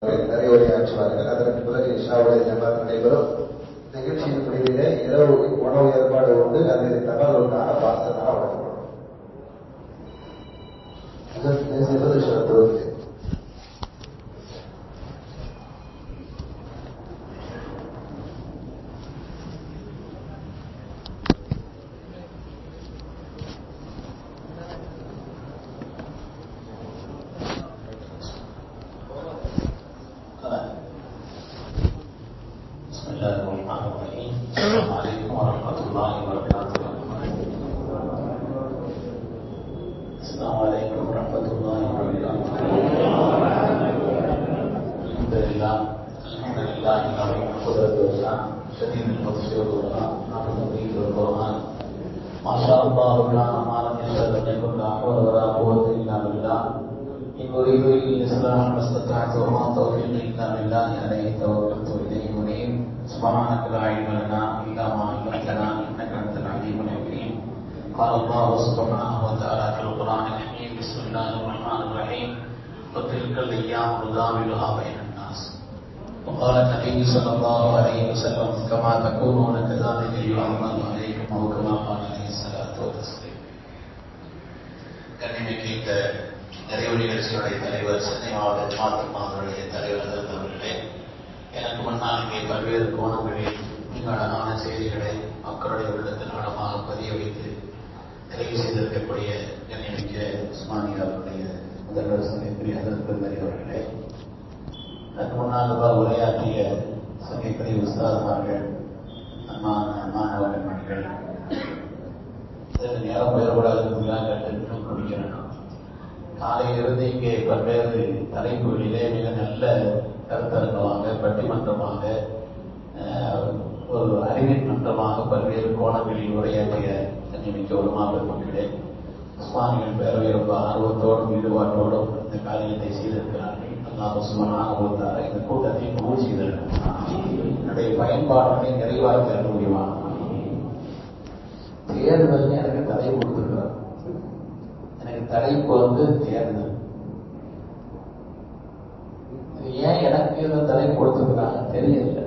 நிறைய உரையாற்றுவார்கள் அதற்கு பிறகு இஷாவுடைய ஜமாத் நடைபெறும். நிகழ்ச்சியின் முடிவிலே இரவு உணவு ஏற்பாடு உண்டு. அதில் தகவல்களுக்கான பாசத்தாக வழங்கப்படும். சிவது ஷரத்துவது الله الرحمن الرحيم السلام عليكم ورحمة الله وبركاته السلام عليكم ورحمة الله وبركاته الحمد لله الحمد لله العظيم القدرة شديد ما شاء الله ما لم يشاء لم يكن لا حول ولا قوة إلا بالله إن أريد إلا الإصلاح ما استطعت وما توفيقي إلا بالله عليه توكلت سبحانك لا علم لنا إلا ما علمتنا إنك أنت العليم الحكيم قال الله سبحانه وتعالى في القرآن الحكيم بسم الله الرحمن الرحيم وتلك الأيام نداولها بين الناس وقال النبي صلى الله عليه وسلم كما تكونون كذلك يعمل عليكم أو كما قال عليه الصلاة والتسليم கண்ணிமிக்கு இந்த நிறைவு நிகழ்ச்சியுடைய தலைவர் சென்னை மாவட்ட ஜமாத் மாதனுடைய தலைவர் ஹசரத் அவர்களே எனக்கு முன்னால் இங்கே பல்வேறு கோணங்களில் மிக அழகான செய்திகளை மக்களுடைய உள்ளத்தின் ஆழமாக பதிய வைத்து தெரிவு செய்திருக்கக்கூடிய கண்ணிமிக்க உஸ்மானியா அவருடைய முதல்வர் சங்கைக்குரிய ஹசரத் அவர்களே அதற்கு முன்னால் உரையாற்றிய சங்கைக்குரிய உஸ்தாதமார்கள் அன்பான மாணவ கண்மணிகள் இதற்கு நேரம் போயிடக்கூடாதுன்றதுக்காக கேட்டு காலையிலிருந்து இங்கே பல்வேறு தலைப்புகளிலே மிக நல்ல கருத்தரங்கமாக பட்டிமன்றமாக அஹ், ஒரு அறிவின் மன்றமாக பல்வேறு கோணங்களில் உரையாற்றிய நியமிக்க ஒரு மாபெரும் மக்களே உஸ்மானிகள் பேரவை ரொம்ப ஆர்வத்தோடும் ஈடுபாட்டோடும் இந்த காரியத்தை செய்திருக்கிறார்கள். அல்லா சுமனாக கொடுத்தார இந்த கூட்டத்தை கபூல் செய்திருக்கிறார் என்னுடைய பயன்பாடுகளை நிறைவாக தர முடியுமா? தேர்தல் எனக்கு தலைமுறை தலைப்பு வந்து தேர்தல் ஏன் எனக்கு இந்த தடை கொடுத்துருக்காங்க தெரியல.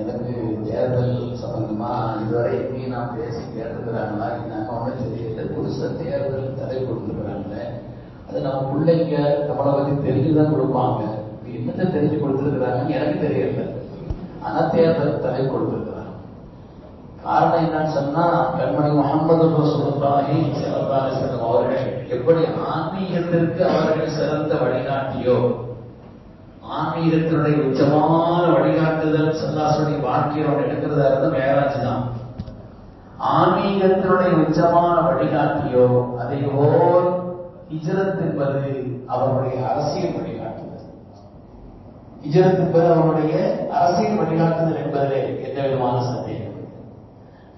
எனக்கு தேர்தல் சம்பந்தமா இதுவரை எப்படி நான் பேசி கேட்டுக்கிறாங்களா எனக்கு ஒன்றும் தெரியல. புதுசாக தேர்தல் தலை கொடுத்துருக்குறாங்களே. அது நம்ம பிள்ளைங்க நம்மளை பத்தி தெரிஞ்சுதான் கொடுப்பாங்க. என்னத்தை தெரிஞ்சு கொடுத்துருக்குறாங்கன்னு எனக்கு தெரியல. ஆனா தேர்தல் தலை கொடுத்துருக்குறாங்க. காரணம் என்னன்னு சொன்னா கண்மணி முகமது ரசூலுல்லாஹி ஸல்லல்லாஹு அவர்கள் எப்படி ஆன்மீகத்திற்கு அவர்கள் சிறந்த வழிகாட்டியோ ஆன்மீகத்தினுடைய உச்சமான வழிகாட்டுதல் சல்லாசுடைய வாழ்க்கையோட எடுக்கிறதா இருந்தால் மேராஜ் தான் ஆன்மீகத்தினுடைய உச்சமான வழிகாட்டியோ அதை போல் இஜரத் என்பது அவருடைய அரசியல் வழிகாட்டுதல். இஜரத் என்பது அவருடைய அரசியல் வழிகாட்டுதல் என்பதிலே எந்த விதமான சந்தேகம்?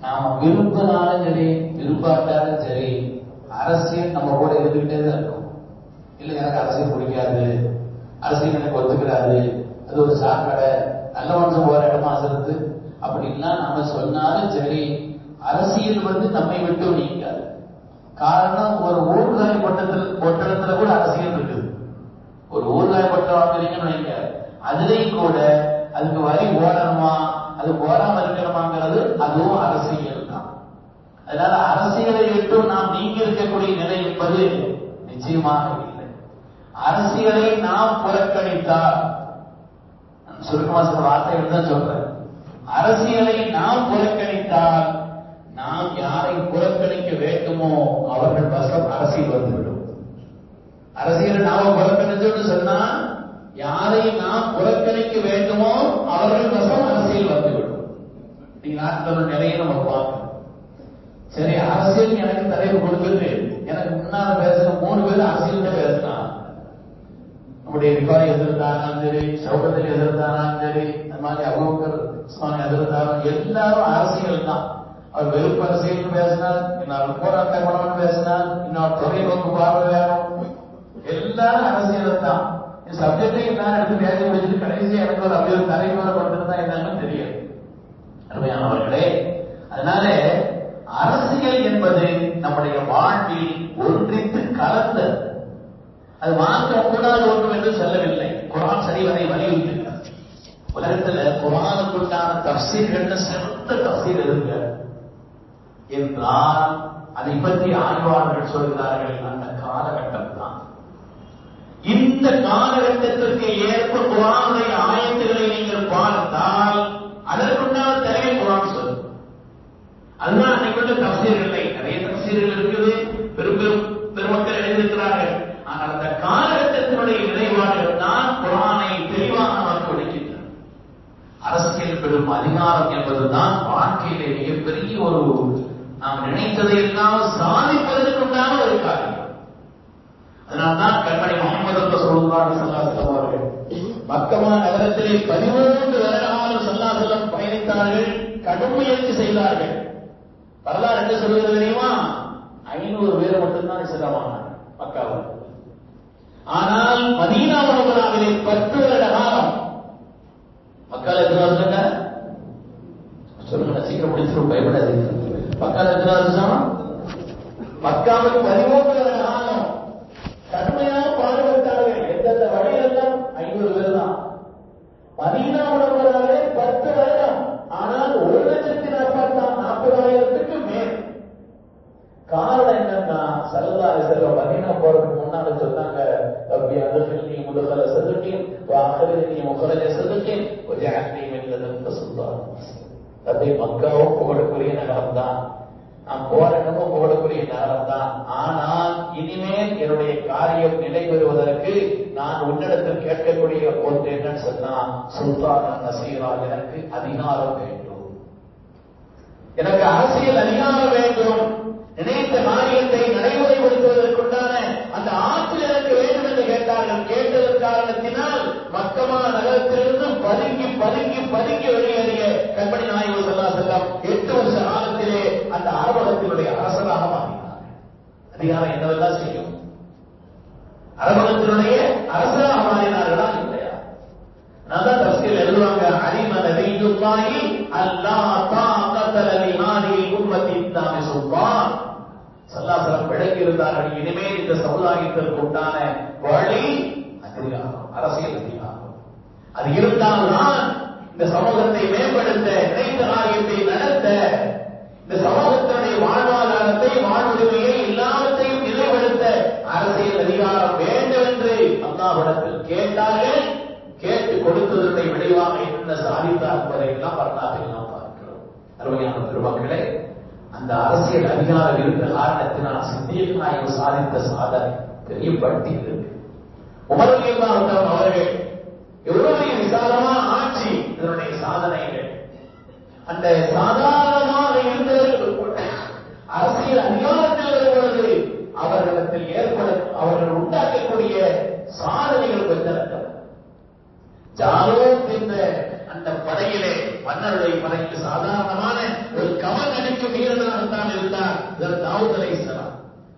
நாம விரும்பினாலும் சரி விரும்பாட்டாலும் சரி அரசியல் நம்ம கூட இருந்துகிட்டே தான் இருக்கும். இல்ல எனக்கு அரசியல் பிடிக்காது. அரசியல் எனக்கு ஒத்துக்கிறாது. அது ஒரு சாக்கடை. நல்ல மனுஷன் போற இடமா இருந்து அப்படின்லாம் நம்ம சொன்னாலும் சரி அரசியல் வந்து நம்மை விட்டு நீக்காது காரணம் ஒரு ஊர்காய் பட்டத்தில் பொட்டடத்துல கூட அரசியல் இருக்குது. ஒரு ஊர்காய் பட்டம் வாங்குறீங்கன்னு வைங்க. அதுலேயும் கூட அதுக்கு வரி ஓடணுமா அது ஓடாம இருக்கணுமாங்கிறது அதுவும் அரசியல். அதனால அரசியலை விட்டும் நாம் நீங்கி இருக்கக்கூடிய நிலை என்பது நிச்சயமாக இல்லை. அரசியலை நாம் புறக்கணித்தால் சுருக்கமா சில வார்த்தைகள் தான் சொல்றேன். அரசியலை நாம் புறக்கணித்தால் நாம் யாரை புறக்கணிக்க வேண்டுமோ அவர்கள் வசம் அரசியல் வந்துவிடும். அரசியலை நாம புறக்கணிச்சோம்னு சொன்னா யாரை நாம் புறக்கணிக்க வேண்டுமோ அவர்கள் வசம் அரசியல் வந்துவிடும். நீங்க நாட்டில் நிறைய நம்ம பார்க்கணும். சரி அரசியல் எனக்கு தலைவு கொடுத்துட்டு எனக்கு முன்னால பேசுற மூணு பேர் அரசியல் பேசினான் நம்முடைய விபாய் எதிர்த்தாலும் சரி சௌகத்தில் எதிர்த்தாலும் சரி அந்த மாதிரி அபூபக்கர் உஸ்மான் எதிர்த்தாலும் எல்லாரும் அரசியல் தான். அவர் வெறுப்பு அரசியல் பேசினார் இன்னொரு போராட்ட குணம் பேசினார் இன்னொரு தொலைநோக்கு பார்வை வேணும். எல்லாரும் அரசியல் தான். இந்த சப்ஜெக்டை எல்லாரும் எடுத்து பேசி முடிச்சுட்டு கடைசி எனக்கு ஒரு அப்படி ஒரு தலைமுறை கொண்டிருந்தா என்னன்னு தெரியாது அருமையானவர்களே அதனால அரசியல் என்பது நம்முடைய வாழ்வில் ஒன்றித்து கலந்த அது மாற்ற கூடாத ஒன்று என்று சொல்லவில்லை. குரான் சரிவதை வலியுறுத்துகிறார் உலகத்துல குரானுக்குண்டான தப்சீர்கள்ல சிறந்த தப்சீர் இருக்கு என்றால் அதை பற்றி ஆய்வாளர்கள் சொல்கிறார்கள். அந்த காலகட்டம் தான் இந்த காலகட்டத்திற்கு ஏற்ப குரானுடைய ஆயத்துகளை நீங்கள் பார்த்தால் அதற்குண்டான தலைமை குரான் சொல்லும் அதுதான் அன்னைக்குள்ள இல்லை. நிறைய தப்சீர்கள் இருக்குது. பெரும் பெரும் பெருமக்கள் எழுந்திருக்கிறார்கள் ஆனால் அந்த காலகட்டத்தினுடைய நிலைப்பாடுகள் தான் குரானை தெளிவாக நமக்கு விடுக்கின்றன அரசியல் பெறும் அதிகாரம் என்பதுதான் வாழ்க்கையிலே மிகப்பெரிய ஒரு நாம் நினைத்ததை எல்லாம் சாதிப்பதற்குண்டான ஒரு காரியம். அதனால்தான் கண்மணி முகமது சொல்லுவார்கள் சல்லாசலம் அவர்கள் மக்கமா நகரத்திலே பதிமூன்று வருடகாலம் சல்லாசலம் பயணித்தார்கள் கடும் முயற்சி செய்தார்கள். வரலாறு என்ன சொல்லுகிறது தெரியுமா? ஐநூறு பேர் மட்டும்தான் இஸ்லாமானார் மக்காவில். ஆனால் மதீனா மனோகராவிலே பத்து வருட காலம் மக்கள் எத்தனை வருஷங்க சொல்லுங்க? சீக்கிரம் முடிச்சிடும் பயப்படாது மக்கள் எத்தனை வருஷம் மக்காவுக்கு பதிமூன்று வருட காலம் கடுமையாக பாடுபட்டார்கள் எந்தெந்த வழியெல்லாம் ஐநூறு பேர் தான் மதீனா மனோகராவிலே பத்து வருடம் ஆனால் ஒரு லட்சத்தி நாற்பத்தி நாற்பதாயிரத்துக்கு மேல் காரணம் என்னன்னா சல்லல்லாஹு செல்வம் மதீனா போறதுக்கு முன்னால சொன்னாங்க ரப்பி அதுகில்னி முதல்ல சதுக்கின் முகரஜ சதுக்கின் வஜஅல்னி மின் லதன்க சுல்தான் ரப்பி மக்காவும் புகழக்கூடிய நகரம் தான் நான் போராட்டமும் புகழக்கூடிய நகரம் தான் ஆனால் இனிமேல் என்னுடைய காரியம் நிலை பெறுவதற்கு நான் உன்னிடத்தில் கேட்கக்கூடிய ஒன்று என்னன்னு சொன்னா சுல்தான் நசீரா எனக்கு அதிகாரம் வேண்டும் எனக்கு அரசியல் அதிகாரம் வேண்டும் நினைத்த காரியத்தை நடைமுறைப்படுத்துவதற்குண்டான மக்கமா நகரத்திலிருந்து பதுங்கி பதுங்கி பதுங்கி வெளியேறிய கண்மணி நாயகம் செல்லா செல்லம் எட்டு வருஷ காலத்திலே அந்த அரபகத்தினுடைய அரசனாக மாறினார். அதிகாரம் என்னவெல்லாம் செய்யும்? அரபகத்தினுடைய அரசனாக மாறினார்களா? இல்லையா? நல்லா தஸ்கில் எழுதுவாங்க அலிம நபியுல்லாஹி அல்லா தாகத லிஹாதிஹி உம்மத்தி இஸ்லாமி சுல்தான். சல்லாசலம் விளங்கி இருந்தார்கள் இனிமேல் இந்த சமுதாயத்திற்கு உண்டான வழி அதிகாரம் அரசியல் அதிகாரம். அது இருந்தால்தான் இந்த சமூகத்தை மேம்படுத்த நினைத்த காரியத்தை நடத்த இந்த சமூகத்தினுடைய வாழ்வாதாரத்தை வாழ்வுரிமையை எல்லாத்தையும் நிலைப்படுத்த அரசியல் அதிகாரம் வேண்டும் என்று அல்லாவிடத்தில் கேட்டார்கள். கேட்டு கொடுத்ததனுடைய விளைவாக என்ன சாதித்தார் என்பதை எல்லாம் வரலாற்றில் நாம் பார்க்கிறோம். அருமையான பெருமக்களே அந்த அரசியல் அதிகாரம் இருந்த காரணத்தினால் சித்திய நாயகம் சாதித்த சாதனை தெரியப்படுத்தி இருக்கு உமரலியல்லாம் அவர்கள் எவ்வளவு விசாலமான ஆட்சி? இதனுடைய சாதனைகள். அந்த சாதாரணமாக இருந்தவர்கள் கூட அரசியல் அதிகாரத்தில் வரும்பொழுது அவர்களிடத்தில் ஏற்பட அவர்கள் உண்டாக்கக்கூடிய சாதனைகள் பெற்றிருக்கிறது ஜாலோத் என்ற அந்த படையிலே மன்னருடைய படையில் சாதாரணமான ஒரு கவன் அடிக்கும் வீரனாகத்தான் இருந்தார் இதற்கு தாவூத் அலை இஸ்லாம்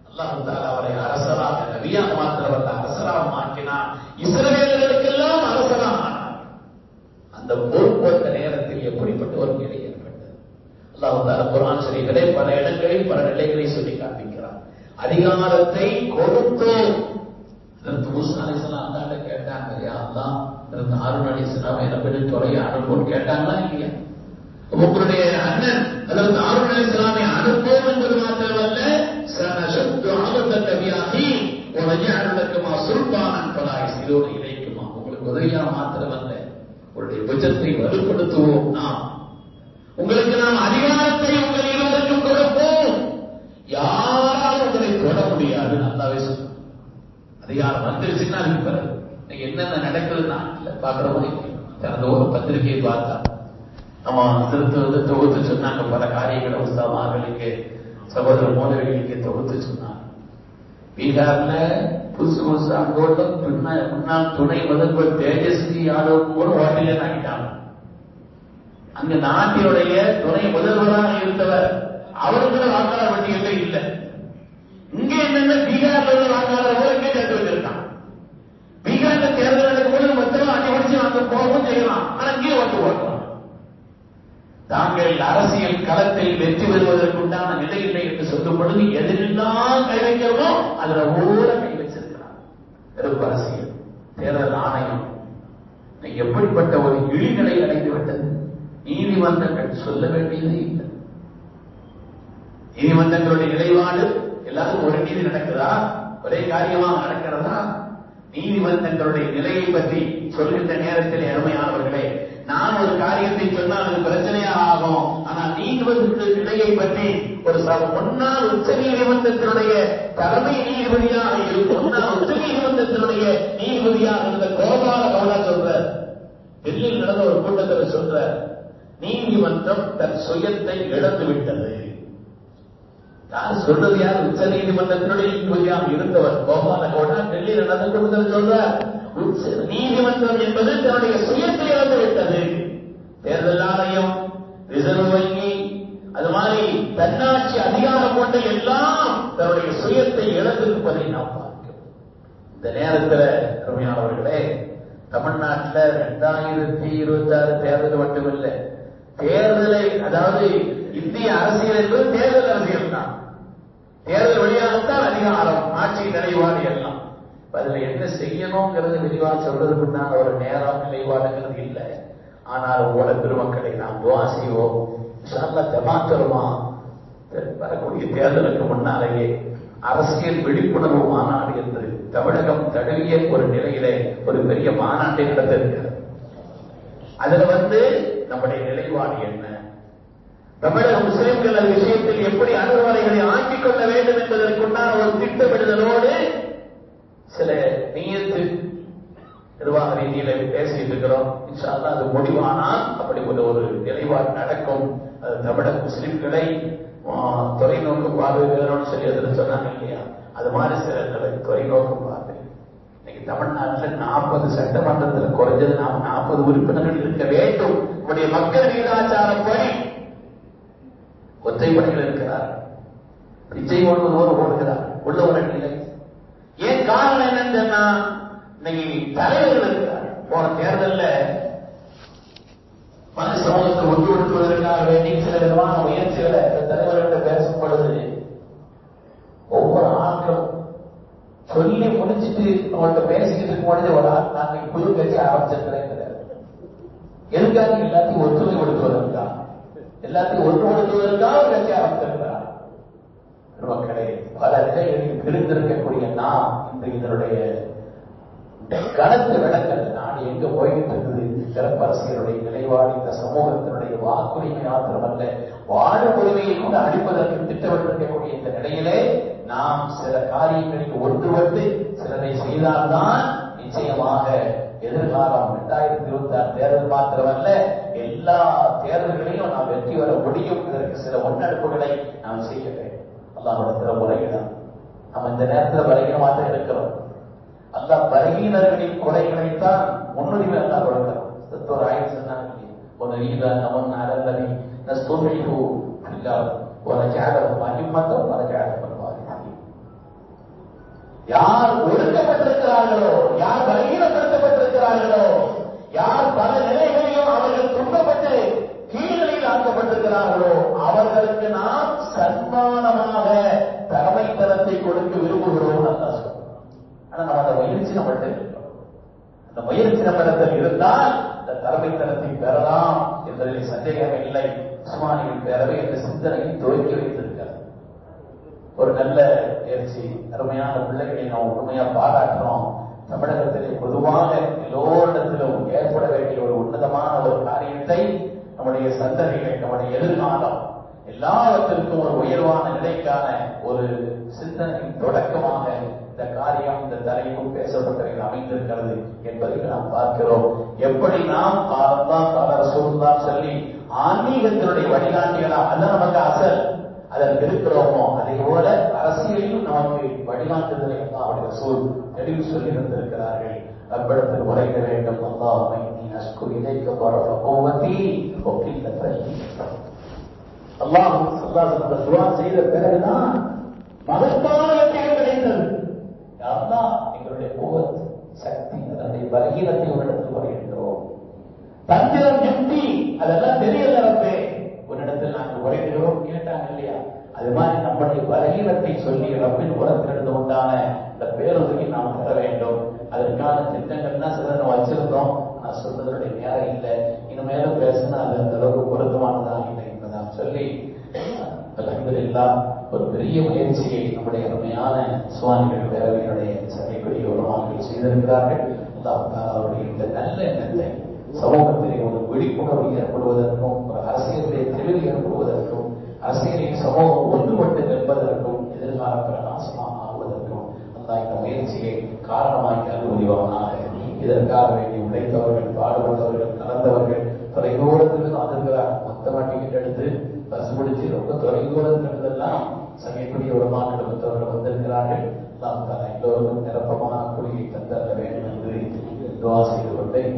அல்லாஹு அவரை அரசராக நபியாக மாத்திரவல்ல அரசராக மாற்றினார் இஸ்ரவேலர்களுக்கெல்லாம் இடங்களில் பல நிலைகளை சொல்லி காண்பிக்கிறார். அதிகாரத்தை கொடுத்து அதற்கு மூசா கேட்டாங்க யா அதற்கு ஹாரூன் அலிஸ்லாம் என்ன தொலைய அனுப்பும். கேட்டாங்களா இல்லையா? உங்களுடைய அண்ணன் அதற்கு என்பது மாத்திரமல்ல. ஆபத்தன் நபியாகி சுல்பானன் பலாய் இணைக்குமா உங்களுக்கு உதவியா மாத்திரமல்ல. உங்களுடைய விஜத்தை வலுப்படுத்துவோம் நாம். உங்களுக்கு நாம் அதிகாரத்தை அதிகாரம் வந்துருச்சுன்னா அதுக்கு பிறகு இன்னைக்கு என்னென்ன நடக்குதுன்னா இல்லை பார்க்குற மாதிரி திறந்த ஒரு பத்திரிகையை பார்த்தா அவன் திருத்து வந்து தொகுத்து சொன்னாங்க பல காரியங்களை உஸ்தாமார்களுக்கு சகோதர மோதவிகளுக்கு தொகுத்து சொன்னாங்க. பீகார்ல புதுசு புதுசு அங்கோட்டம் முன்னாள் துணை முதல்வர் தேஜஸ்வி யாதவ் கூட ஓட்டிலே நாங்கிட்டாங்க அங்க நாட்டினுடைய துணை முதல்வராக இருந்தவர் அவருக்கு வாக்காளர் பட்டியலே இல்லை. இங்க என்னன்னா பீகார்ல உள்ள வாக்காளர் கூட இங்கே சேர்த்து வச்சிருக்கான் பீகார்ல தேர்தல் நடக்கும்போது மொத்தம் அடிபடிச்சு அங்க போகவும் செய்யலாம். ஆனா இங்கே ஓட்டு ஓட்டலாம் தாங்கள் அரசியல் களத்தில் வெற்றி பெறுவதற்குண்டான நிலை இல்லை என்று சொல்லும் பொழுது எதிரெல்லாம் கை வைக்கிறோமோ அதுல ஊர கை வச்சிருக்கிறார். வெறுப்பு அரசியல் தேர்தல் ஆணையம். எப்படிப்பட்ட ஒரு இழிநிலை அடைந்து விட்டது நீதிமன்றங்கள் சொல்ல வேண்டியது இல்லை. நீதிமன்றங்களுடைய நிலைப்பாடு எல்லாரும் ஒரு நடக்குதா? ஒரே காரியமாக நடக்கிறதா? நீதிமன்றங்களுடைய நிலையை பற்றி சொல்கின்ற நேரத்தில் அருமையானவர்களே நான் ஒரு காரியத்தை சொன்னால் அது பிரச்சனையாக ஆகும். ஆனால் நீதிமன்ற நிலையை பற்றி ஒரு ச- முன்னாள் உச்ச நீதிமன்றத்தினுடைய தலைமை நீதிபதியாக இருக்கும் முன்னாள் உச்ச நீதிமன்றத்தினுடைய நீதிபதியாக இருந்த கோபால கவுடா சொல்ற டெல்லியில் நடந்த ஒரு கூட்டத்தில் சொல்ற நீதிமன்றம் தன் சுயத்தை இழந்து விட்டது யார் சொல்றது யார்? உச்ச நீதிமன்றத்தினுடைய நீதிபதியாக இருந்தவர் கோபால கவுடா டெல்லியில் நடந்து கூட்டத்தில் சொல்றார். உச்ச நீதிமன்றம் என்பது தன்னுடைய சுயத்தை இழந்து விட்டது தேர்தல் ஆணையம் ரிசர்வ் வங்கி அது மாதிரி தன்னாட்சி அதிகாரம் கொண்ட எல்லாம் தன்னுடைய சுயத்தை இழந்திருப்பதை நாம் பார்க்கிறோம். இந்த நேரத்தில் அருமையானவர்களே தமிழ்நாட்டில் ரெண்டாயிரத்தி இருபத்தி ஆறு தேர்தல் மட்டுமில்லை. தேர்தலை அதாவது இந்திய அரசியல் என்பது தேர்தல் அரசியல் தான் தேர்தல் வழியாகத்தான் அதிகாரம் ஆட்சி நிலைப்பாடு எல்லாம். அதுல என்ன செய்யணுங்கிறது விரிவாக சொல்றதுக்கு உண்டான ஒரு நேரம் நிலைப்பாடுங்கிறது இல்லை. ஆனால் உங்களோட பெருமக்களை நாம் துவா செய்வோம் இன்ஷால்லா ஜமாத் வரக்கூடிய தேர்தலுக்கு முன்னாலேயே அரசியல் விழிப்புணர்வு மாநாடு என்று தமிழகம் தழுவிய ஒரு நிலையிலே ஒரு பெரிய மாநாட்டை நடத்திருக்கிறது அதுல வந்து நம்முடைய நிலைப்பாடு என்ன? தமிழக முஸ்லிம்கள் அந்த விஷயத்தில் எப்படி அணுகுமுறைகளை ஆக்கிக் கொள்ள வேண்டும் என்பதற்குண்டான ஒரு திட்டமிடுதலோடு சில நீயத்து நிர்வாக ரீதியில பேசிட்டு இருக்கிறோம். இன்ஷா அது முடிவானால் அப்படி ஒரு நிலைப்பாடு நடக்கும். அது தமிழக முஸ்லிம்களை தொலைநோக்கு பார்வை வேணும்னு சொல்லி அதில் சொன்னாங்க இல்லையா? அது மாதிரி சில நிலை தொலைநோக்கு பார்வை. இன்னைக்கு தமிழ்நாட்டில் நாற்பது சட்டமன்றத்தில் குறைஞ்சது நாம் நாற்பது உறுப்பினர்கள் இருக்க வேண்டும். நம்முடைய மக்கள் ஒற்றை பணியில் இருக்கிறார். பிச்சை ஓடுவதோடு ஓடுகிறார் உள்ள இல்லை. ஏன் காரணம் என்னன்னு சொன்னா இன்னைக்கு தலைவர்கள் இருக்கிறார். போன தேர்தலில் மத சமூகத்தை ஒன்றுபடுத்துவதற்காக வேண்டி சில விதமான முயற்சிகளை இந்த தலைவர்கிட்ட பேசும் பொழுது ஒவ்வொரு ஆட்களும் சொல்லி முடிச்சுட்டு அவங்கள்ட்ட பேசிக்கிட்டு இருக்கும் பொழுது ஒரு ஆள் நாங்க புது கட்சி ஆரம்பிச்சிருக்கிறேன் எதுக்காக எல்லாத்தையும் ஒற்றுமைப்படுத்துவதற்கா எல்லாத்தையும் ஒன்றுபடுத்துவதற்காக ஒரு கட்சி மக்களே பல நிலைகளில் பிரிந்திருக்கக்கூடிய நாம் இன்று இதனுடைய கனத்து விளக்கல் நான் எங்க போய்கிட்டு இருக்குது? சிறப்பரசியருடைய நிலைப்பாடு இந்த சமூகத்தினுடைய வாக்குரிமை மாத்திரமல்ல வாழும் உரிமையை கூட அழிப்பதற்கு திட்டமிட்டிருக்கக்கூடிய இந்த நிலையிலே நாம் சில காரியங்களுக்கு ஒன்றுபட்டு சிலரை செய்தால்தான் நிச்சயமாக எதிர்காலம் இரண்டாயிரத்தி இருபத்தி ஆறு தேர்தல் மாத்திரமல்ல எல்லா தேர்தல்களையும் நாம் வெற்றி வர முடியும். சில முன்னெடுப்புகளை நாம் செய்ய வேண்டும். அல்லாஹோட முறையிடம் நம்ம இந்த நேரத்தில் பலகீனமாக இருக்கிறோம். அல்லா பலகீனர்களின் கொலைகளைத்தான் முன்னுரிமை எல்லாம் கொடுக்கிறோம் ஒரு ஆய்வு சொன்னாங்க ஒரு ரீதா நமன் அரந்தவி நஸ்தூமிகு ஒரு ஜாதகம் அகிமத்தம் ஒரு ஜாதகம் யார் ஒடுக்கப்பட்டிருக்கிறார்களோ யார் பலகீனப்படுத்தப்பட்டிருக்கிறார்களோ யார் ஒரு நல்ல முயற்சி அருமையான பிள்ளைகளை நாம் உண்மையா பாராட்டுறோம். தமிழகத்திலே பொதுவாக எல்லோரிடத்திலும் ஏற்பட வேண்டிய ஒரு உன்னதமான ஒரு காரியத்தை நம்முடைய சந்ததிகள் நம்முடைய எதிர்காலம் எல்லாவற்றிற்கும் ஒரு உயர்வான நிலைக்கான ஒரு சிந்தனையின் தொடக்கமாக இந்த காரியம் இந்த தலைப்பும் பேசப்பட்டவைகள் அமைந்திருக்கிறது என்பதை நாம் பார்க்கிறோம். எப்படி நாம் காலம்தான் கால ரசூல்தான் சொல்லி ஆன்மீகத்தினுடைய வழிகாட்டிகளா அல்ல நமக்கு அசல். அதற்கு இருக்கிறோமோ அதே போல அரசியலையும் நமக்கு வழிகாட்டுதலை அவருடைய சூழ் தெளிவு சொல்லி இருந்திருக்கிறார்கள் ரப்பிடத்தில் உரைக்க வேண்டும். அல்லாஹ் நீ அஸ்கு இலைக்க பரவ கோவத்தி ஒப்பில்ல அல்லாஹ் அல்லாஹ் துவா செய்த பிறகுதான் மகத்தான வெற்றிகள் கிடைத்தது. அல்லாஹ் எங்களுடைய கோவத் சக்தி அதனுடைய பலகீனத்தை உன்னிடத்தில் வருகின்றோம் தந்திரம் யுக்தி அதெல்லாம் தெரியல. குறைகிறோம் கேட்டாங்க இல்லையா அது மாதிரி நம்முடைய பலகீனத்தை சொல்லி ரப்பின் உரத்திலிருந்து உண்டான இந்த பேருதவி நாம் பெற வேண்டும். அதற்கான திட்டங்கள் தான் சில நம்ம வச்சிருந்தோம். நான் சொல்றதுடைய நேரம் இல்லை. இனிமேலும் பேசினா அது அந்த அளவுக்கு பொருத்தமானதாக இல்லை என்பதாக சொல்லி அலமதுல்லா ஒரு பெரிய முயற்சியை நம்முடைய அருமையான சுவாமிகள் பேரவையினுடைய சபைக்குரிய உருவாக்கல் செய்திருக்கிறார்கள். அவருடைய இந்த நல்ல எண்ணத்தை சமூகத்திலே ஒரு விழிப்புணர்வு ஏற்படுவதற்கும் அரசியலை அரசியலுடைய தெளிவு ஏற்படுவதற்கும் அரசியலின் சமூகம் ஒன்றுபட்டு நிற்பதற்கும் எதிர்கால பிரகாசமாக ஆகுவதற்கும் அந்த இந்த முயற்சியை காரணமாக்கி அனுமதிவானாக இதற்காக வேண்டி உழைத்தவர்கள் பாடுபட்டவர்கள் கலந்தவர்கள் தொலைதூரத்தில் வந்திருக்கிறார் மொத்தமா டிக்கெட் எடுத்து பஸ் பிடிச்சி ரொம்ப தொலைதூரத்தில் இருந்தெல்லாம் சங்கைக்குரிய உடமாக எடுத்தவர்கள் வந்திருக்கிறார்கள். நாம் தலை எல்லோருக்கும் நிரப்பமான குடியை தந்தர வேண்டும் என்று துவா செய்து கொண்டேன்.